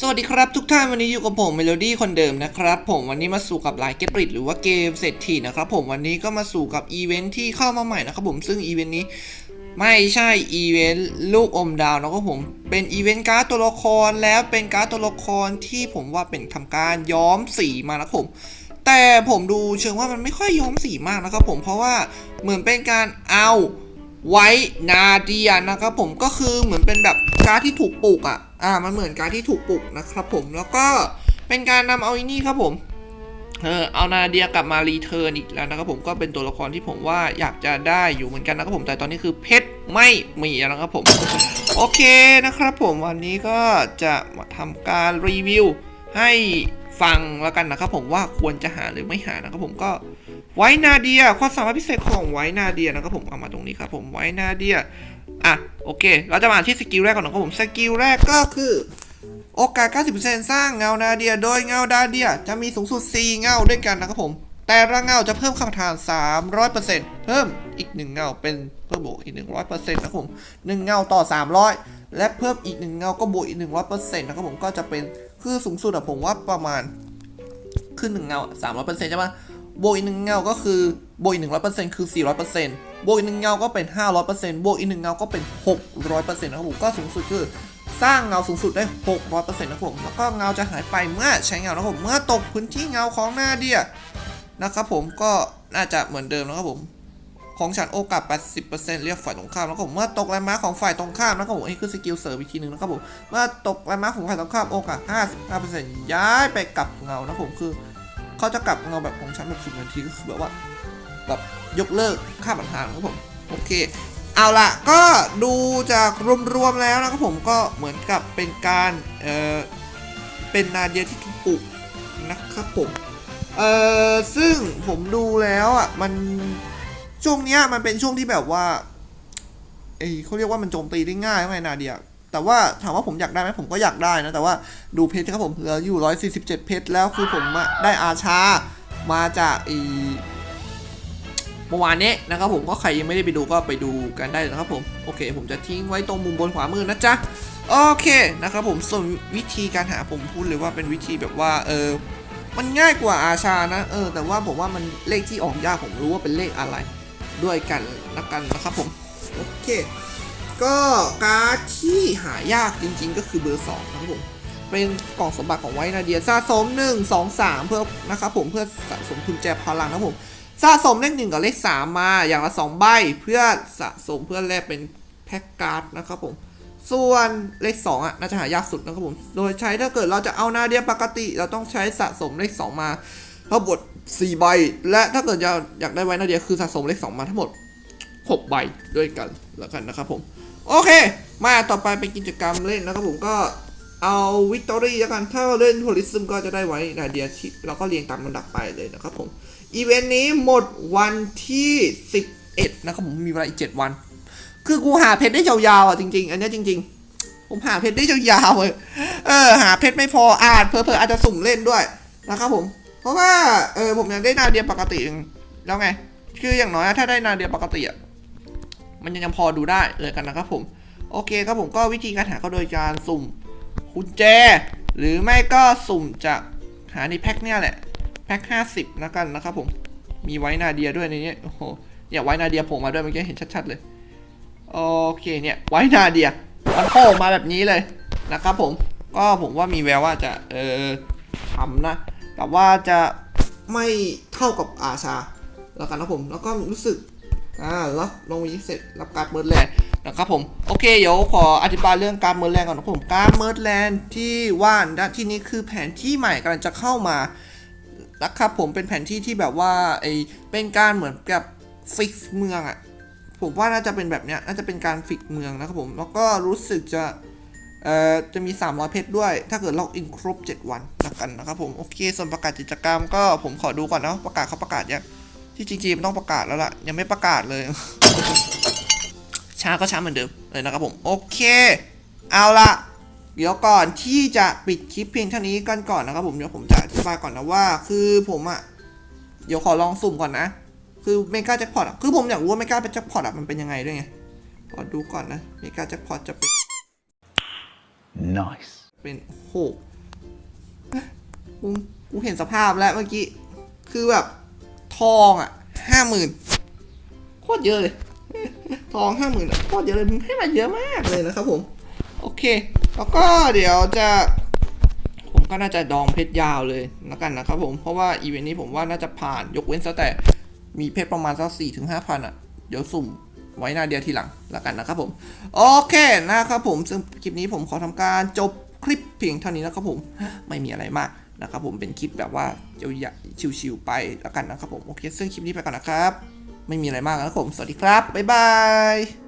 สวัสดีครับทุกท่านวันนี้อยู่กับผมเมโลดี้คนเดิมนะครับผมวันนี้มาสู่กับไลน์เก็ตริดหรือว่าเกมเศรษฐีนะครับผมวันนี้ก็มาสู่กับอีเวนท์ที่เข้ามาใหม่นะครับผมซึ่งอีเวนต์นี้ไม่ใช่อีเวนต์ลูกอมดาวนะครับผมเป็นอีเวนต์การ์ดตัวละครแล้วเป็นการ์ดตัวละครที่ผมว่าเป็นทำการย้อมสีมานะครับผมแต่ผมดูเชิงว่ามันไม่ค่อยย้อมสีมากนะครับผมเพราะว่าเหมือนเป็นการเอา ไว้นาเดียนะครับผมก็คือเหมือนเป็นแบบการ์ดที่ถูกปลูกอะอ่ามันเหมือนการ์ดที่ถูกปลูกนะครับผมแล้วก็เป็นการนำเอาอินี่ครับผมเออเอานาเดียกลับมารีเทิร์นอีกแล้วนะครับผมก็เป็นตัวละครที่ผมว่าอยากจะได้อยู่เหมือนกันนะครับผมแต่ตอนนี้คือเพชรไม่มีนะครับผมโอเคนะครับผมวันนี้ก็จะมาทำการรีวิวให้ฟังแล้วกันนะครับผมว่าควรจะหาหรือไม่หานะครับผมก็ ไวนาเดียความสามารถพิเศษของไวนาเดียนะครับผมเอามาตรงนี้ครับผมไวนาเดียอะโอเค เราจะมาที่สกิลแรกก่อนนะครับผมสกิลแรกก็คือ โอกาส 90%สร้างเงานาเดีย โดยเงาดาเดีย จะมีสูงสุด 4 เงาด้วยกันนะครับผม แต่ละเงาจะเพิ่มคำทาน 300%เพิ่มอีก 1 เงาเป็นเพิ่มบวกอีก 100%นะครับผม 1 เงาต่อ 300 และเพิ่มอีก 1 เงาก็บวกอีก 100%นะครับผมก็จะเป็นคือสูงสุดอะผมว่าประมาณขึ้น1เงา300%ใช่ปะ บวกอีกหนึ่งเงาก็คือบวกอีก100%คือ400%บวกอีกหนึ่งเงาก็เป็น500%บวกอีกหนึ่งเงาก็เป็น600%นต์นะครับผมก็สูงสุดคือสร้างเงาสูงสุดได้ 600%นะครับผม แล้วก็เงาจะหายไปเมื่อใช้เงานะครับผม เมื่อตกพื้นที่เงาของหน้าเดียนะครับผมก็น่าจะเหมือนเดิมนะครับผม ของฉันโอกาส 80%เรียกฝ่ายตรงข้ามแล้วก็ผม เมื่อตกแรงม้าของฝ่ายตรงข้ามนะครับผม อันนี้คือสกิลเสริมอีกทีหนึ่งนะครับผม เมื่อตกแรงม้าของฝ่ายตรงข้ามโอกาส 55%ย้ายไปกับเงานะครับผม คือ เขาจะกลับเงาแบบของฉันแบบสุดนาทีก็คือแบบว่าแบบยกเลิกค่าบันทางครับผมโอเค เอาละก็ดูจากรวมๆแล้วนะครับผมก็เหมือนกับเป็นการเออเป็นนาเดียที่ถูกปลุกนะครับผมเออซึ่งผมดูแล้วอะมันช่วงเนี้ยมันเป็นช่วงที่แบบว่าเอยเขาเรียกว่ามันโจมตีได้ง่ายไหมนาเดีย แต่ว่าถามว่าผมอยากได้ไหมผมก็อยากได้นะ แต่ว่าดูเพชรครับผมเหลืออยู่ 147 เพชรแล้วคือผมได้อาชามาจากไอเมื่อวานนี้นะครับผมก็ใครยังไม่ได้ไปดูก็ไปดูกันได้นะครับผมโอเค ผมจะทิ้งไว้ตรงมุมบนขวามือนะจ๊ะโอเคนะครับผมส่วนวิธีการหาผมพูดเลยว่าเป็นวิธีแบบว่าเออมันง่ายกว่าอาชานะเออแต่ว่าผมว่ามันเลขที่ออกยากผมรู้ว่าเป็นเลขอะไรด้วยกันละกันนะครับผมโอเค ก็การ์ดที่หายากจริงๆ ก็คือเบอร์ 2 นะครับผม เป็นกล่องสมบัติของไวนาเดียสะสม 1 2 3 เพื่อนะครับผมเพื่อสะสมคุณแจพลังนะครับผมสะสมเลขหนึ่งกับเลขสามมาอย่างละสองใบเพื่อสะสมเพื่อแลกเป็นแพ็กการ์ดนะครับผม ส่วนเลข 2 อะน่าจะหายากสุดนะครับผม โดยใช้ถ้าเกิดเราจะเอานาเดียปกติเราต้องใช้สะสมเลข 2 มาทั้งหมด4ใบ และถ้าเกิดจะอยากได้ไวนาเดียคือสะสมเลข 2 มาทั้งหมด 6 ใบด้วยกันแล้วกันนะครับผม โอเค มาต่อไปเป็นกิจกรรมเล่นนะครับผมก็เอาวิกตอรี่แล้วกัน ถ้าเราเล่นโพลิซึมก็จะได้ไว้นาเดียที่เราก็เรียงตามลำดับไปเลยนะครับผม อีเวนต์นี้หมดวันที่ 11 นะครับผม มีเวลาอีก 7 วัน คือกูหาเพชรได้ยาวๆอะจริงๆ อันนี้จริง ๆ ผมหาเพชรได้ยาวๆเลยเออ หาเพชรไม่พออาจเพอเพอๆอาจจะสุ่มเล่นด้วยนะครับผม เพราะว่าเออผมอยากได้นาเดียปกติแล้วไง คืออย่างน้อยถ้าได้นาเดียปกติอะ มันยังพอดูได้เลยกันนะครับผม โอเคครับผมก็วิธีการหาก็โดยการสุ่มกุญแจ หรือไม่ก็สุ่มจากหาในแพ็คเนี่ยแหละ แพ็ค50แล้วกันนะครับผม มีไว้นาเดียด้วยในนี้โอ้โหเนี่ยไว้นาเดียโผล่มาด้วยเมื่อกี้เห็นชัดๆเลย โอเคเนี่ยไว้นาเดียมันโผล่มาแบบนี้เลยนะครับผมก็ผมว่ามีแววว่าจะเออทำนะแต่ว่าจะไม่เท่ากับอาชาแล้วกันนะผม แล้วก็รู้สึก อ่ารับลงวิเศษรับการ์ดเมิร์ดแลนด์นะครับผมโอเคเดี๋ยวขออธิบายเรื่องการเมิร์ดแลนด์ก่อนนะครับผมการเมิร์ดแลนด์ที่ว่าณที่นี้คือแผนที่ใหม่กำลังจะเข้ามานะครับผมเป็นแผนที่ที่แบบว่าไอเป็นการเหมือนกับฟิกเมืองอะ่ะผมว่าน่าจะเป็นแบบเนี้ยน่าจะเป็นการฟิกเมืองนะครับผมแล้วก็รู้สึกจะเอ่อจะมี 300 เพชรด้วย ถ้าเกิดล็อกอินครบ 7 วันละกันนะครับผม โอเค ส่วนประกาศกิจกรรมก็ผมขอดูก่อนนะประกาศเขาประกาศยัง ที่จริงๆมันต้องประกาศแล้วล่ะ ยังไม่ประกาศเลย ช้าก็ช้าเหมือนเดิมเลยนะครับผม โอเค เอาละเดี๋ยวก่อนที่จะปิดคลิปเพียงเท่านี้กันก่อนนะครับผมเดี๋ยวผมจะอธิบายก่อนนะว่า คือผมอะเดี๋ยวขอลองสุ่มก่อนนะ คือเมกาแจ็คพอตอะคือผมอยากรู้ว่าเมกาแจ็คพอตอะมันเป็นยังไงด้วยไงขอดูก่อนนะเมกาแจ็คพอตจะเป็น Nice. เเป็นโอ้โหกูกูเห็นสภาพแล้วเมื่อกี้ คือแบบ ทองอะห้าหมื่นโคตรเยอะเลย ทองห้าหมื่นโคตรเยอะเลยมึงให้มาเยอะมากเลยนะครับผม โอเค แล้วก็เดี๋ยวจะผมก็น่าจะดองเพชรยาวเลยแล้วกันนะครับผม เพราะว่าอีเวนต์นี้ผมว่าน่าจะผ่านยกเว้นซะแต่มีเพชรประมาณสักสี่ถึงห้าพันอะ เดี๋ยวสุ่มไว้หน้าเดียวทีหลังแล้วกันนะครับผม โอเคนะครับผมซึ่งคลิปนี้ผมขอทำการจบคลิปเพียงเท่านี้นะครับผม ไม่มีอะไรมาก นะครับผมเป็นคลิปแบบว่าเยาๆชิวๆไปแล้วกันนะครับผมโอเคซึ่งคลิปนี้ไปก่อนนะครับ ไม่มีอะไรมากนะครับผมสวัสดีครับบ๊ายบาย